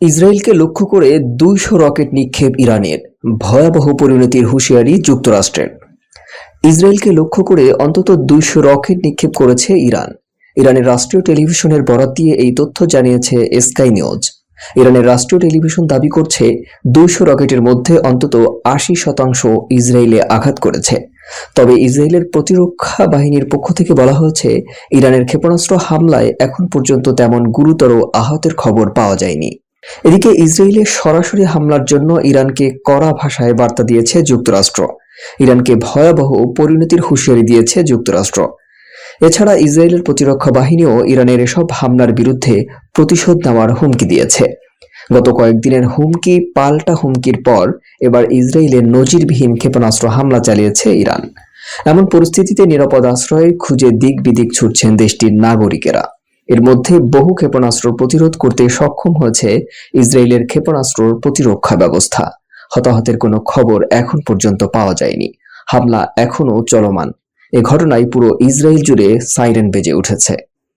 ইসরায়েলকে লক্ষ্য করে দুইশো রকেট নিক্ষেপ ইরানের ভয়াবহ পরিণতির হুঁশিয়ারি যুক্তরাষ্ট্রের। ইসরায়েলকে লক্ষ্য করে অন্তত দুইশো রকেট নিক্ষেপ করেছে ইরান। ইরানের রাষ্ট্রীয় টেলিভিশনের বরাত দিয়ে এই তথ্য জানিয়েছে স্কাই নিউজ। ইরানের রাষ্ট্রীয় টেলিভিশন দাবি করছে, দুইশো রকেটের মধ্যে অন্তত আশি শতাংশ ইসরায়েলে আঘাত করেছে। তবে ইসরায়েলের প্রতিরক্ষা বাহিনীর পক্ষ থেকে বলা হয়েছে, ইরানের ক্ষেপণাস্ত্র হামলায় এখন পর্যন্ত তেমন গুরুতর আহতের খবর পাওয়া যায়নি। এদিকে ইসরায়েলের সরাসরি হামলার জন্য ইরানকে কড়া ভাষায় বার্তা দিয়েছে যুক্তরাষ্ট্র। ইরানকে ভয়াবহ পরিণতির হুঁশিয়ারি দিয়েছে যুক্তরাষ্ট্র। এছাড়া ইসরায়েলের প্রতিরক্ষা বাহিনীও ইরানের এসব হামলার বিরুদ্ধে প্রতিশোধ নেওয়ার হুমকি দিয়েছে। গত কয়েকদিনের হুমকি, পাল্টা হুমকির পর এবার ইসরায়েলের নজিরবিহীন ক্ষেপণাস্ত্র হামলা চালিয়েছে ইরান। এমন পরিস্থিতিতে নিরাপদ আশ্রয় খুঁজে দিক বিদিক ছুটছেন দেশটির নাগরিকেরা। এর মধ্যে বহু ক্ষেপণাস্ত্র প্রতিরোধ করতে সক্ষম হয়েছে ইসরায়েলের ক্ষেপণাস্ত্র প্রতিরক্ষা ব্যবস্থা। হতাহতের কোনো খবর এখন পর্যন্ত পাওয়া যায়নি। হামলা এখনও চলমান। এ ঘটনায় পুরো ইসরায়েল জুড়ে সাইরেন বেজে উঠেছে।